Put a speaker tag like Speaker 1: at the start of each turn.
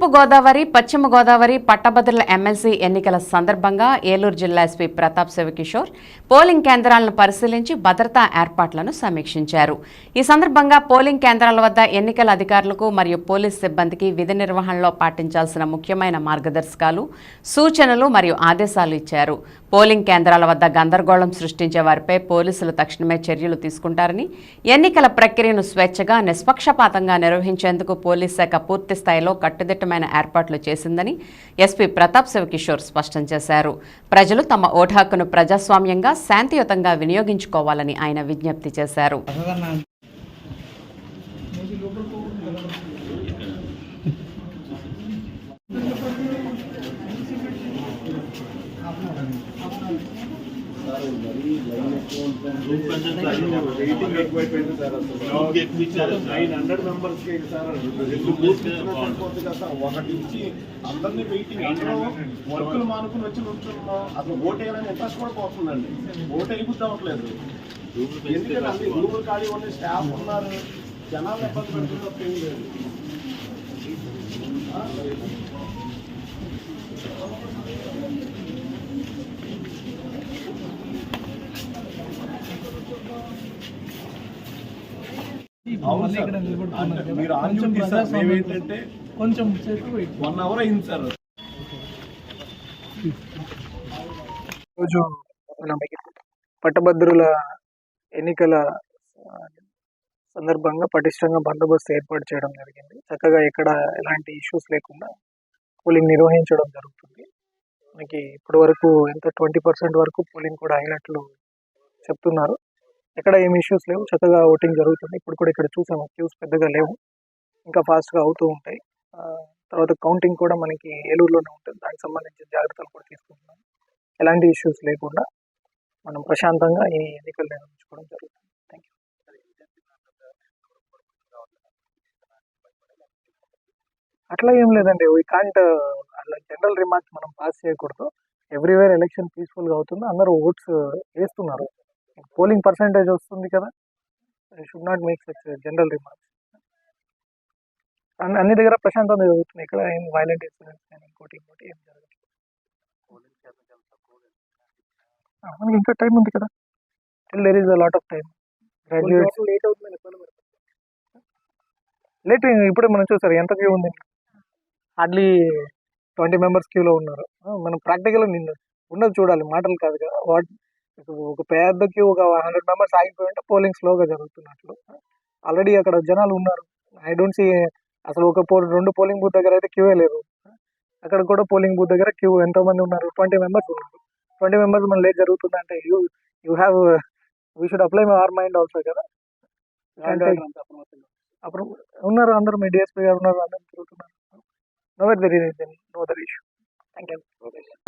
Speaker 1: తూర్పు గోదావరి పశ్చిమ గోదావరి పట్టభద్రుల ఎమ్మెల్సీ ఎన్నికల సందర్భంగా ఏలూరు జిల్లా ఎస్పీ ప్రతాప్ శివకిషోర్ పోలింగ్ కేంద్రాలను పరిశీలించి భద్రతా ఏర్పాట్లను సమీక్షించారు. ఈ సందర్భంగా పోలింగ్ కేంద్రాల వద్ద ఎన్నికల అధికారులకు మరియు పోలీస్ సిబ్బందికి విధి నిర్వహణలో పాటించాల్సిన ముఖ్యమైన మార్గదర్శకాలు సూచనలు మరియు ఆదేశాలు ఇచ్చారు. పోలింగ్ కేంద్రాల వద్ద గందరగోళం సృష్టించే వారిపై పోలీసులు తక్షణమే చర్యలు తీసుకుంటారని ఎన్నికల ప్రక్రియను స్వేచ్ఛగా నిష్పక్షపాతంగా నిర్వహించేందుకు పోలీస్ శాఖ పూర్తి స్థాయిలో కట్టుదిట్టమైన ఏర్పాట్లు చేసిందని ఎస్పీ ప్రతాప్ శివకిషోర్ స్పష్టం చేశారు. ప్రజలు తమ ఓటు హక్కును ప్రజాస్వామ్యంగా శాంతియుతంగా వినియోగించుకోవాలని ఆయన విజ్ఞప్తి చేశారు.
Speaker 2: నైన్ హండ్రెడ్ మెంబర్స్ సార్ ఒకటి ఇచ్చి అందరినీ వెయిటింగ్ అందరూ వర్కులు మానుకుని వచ్చి నుంచున్నాం అసలు ఓట్ వేయాలని ఇంట్రెస్ట్ కూడా పోతుందండి ఓట్ అయిపోతా అవ్వట్లేదు ఎందుకంటే అన్ని ఖాళీ ఉన్నాయి స్టాఫ్ ఉన్నారు జనాలు ఇబ్బంది పెడుతుంది తప్ప ఏం లేదు అవును
Speaker 3: మళ్ళీ
Speaker 2: సార్.
Speaker 3: ఇక్కడ నిలబడుతున్నారు
Speaker 2: అంటే
Speaker 3: కదా.
Speaker 2: మీరు ఆన్
Speaker 3: కొంచెం
Speaker 2: వన్ అవర్ అయింది సార్.
Speaker 3: రోజు పట్టభద్రుల ఎన్నికల సందర్భంగా పటిష్టంగా బందోబస్తు ఏర్పాటు చేయడం జరిగింది. చక్కగా ఎక్కడ ఎలాంటి ఇష్యూస్ లేకుండా పోలింగ్ నిర్వహించడం జరుగుతుంది. మనకి ఇప్పటి వరకు ఎంత ట్వంటీ పర్సెంట్ వరకు పోలింగ్ కూడా అయినట్లు చెప్తున్నారు. ఎక్కడ ఏమి ఇష్యూస్ లేవు. చక్కగా ఓటింగ్ జరుగుతుంది. ఇప్పుడు కూడా ఇక్కడ చూసాము. క్యూస్ పెద్దగా లేవు. ఇంకా ఫాస్ట్గా అవుతూ ఉంటాయి. తర్వాత కౌంటింగ్ కూడా మనకి ఏలూరులోనే ఉంటుంది. దానికి సంబంధించిన జాగ్రత్తలు కూడా తీసుకుంటున్నాం. ఎలాంటి ఇష్యూస్ లేకుండా మనం ప్రశాంతంగా ఈ ఎన్నికలు నిర్వహించుకోవడం జరుగుతుంది. థ్యాంక్ యూ అట్లా ఏం లేదండి. వీ కాంట్ uh, అలా జనరల్ రిమార్క్స్ మనం పాస్ చేయకూడదు. ఎవ్రీవేర్ ఎలక్షన్ పీస్ఫుల్గా అవుతుంది. అందరూ ఓట్స్ uh, వేస్తున్నారు. పోలింగ్ పర్సంటేజ్ వస్తుంది కదా. Should not make such general remarks అన్ని దగ్గర ప్రశాంతంగా జరుగుతుంది. ఇక్కడ ఏం వైలెంట్ ఇన్సిడెంట్స్ కానీ ఇంకోటి ఇంకోటి ఏం జరగదు. మనకి ఇంకా టైం ఉంది కదా. Till there is a lot of time graduates
Speaker 4: late అవుతుంది
Speaker 3: లేట్ ఇప్పుడే మనం చూసారు ఎంత క్యూ ఉంది? హార్డ్లీ ట్వంటీ మెంబర్స్ క్యూలో ఉన్నారు. మనం ప్రాక్టికల్ నిన్ను ఉన్నది చూడాలి. మాటలు కాదు కదా. వాట్ ఒక పెద్ద క్యూ ఒక హండ్రెడ్ మెంబర్స్ ఆగిపోయి ఉంటే పోలింగ్ స్లోగా జరుగుతున్నట్లు ఆల్రెడీ అక్కడ జనాలు ఉన్నారు ఐ డోంట్ సీ అసలు ఒక పో రెండు పోలింగ్ బూత్ దగ్గర అయితే క్యూఏ లేదు అక్కడ కూడా పోలింగ్ బూత్ దగ్గర క్యూ ఎంతో మంది ఉన్నారు ట్వంటీ మెంబర్స్ ఉన్నారు ట్వంటీ మెంబర్స్ మన లేట్ జరుగుతుందంటే you you have we should apply my or mind also కదా అప్పుడు ఉన్నారు అందరూ మీ డిఎస్పీ గారు ఉన్నారు అందరూ తిరుగుతున్నారు no is no there issue thank you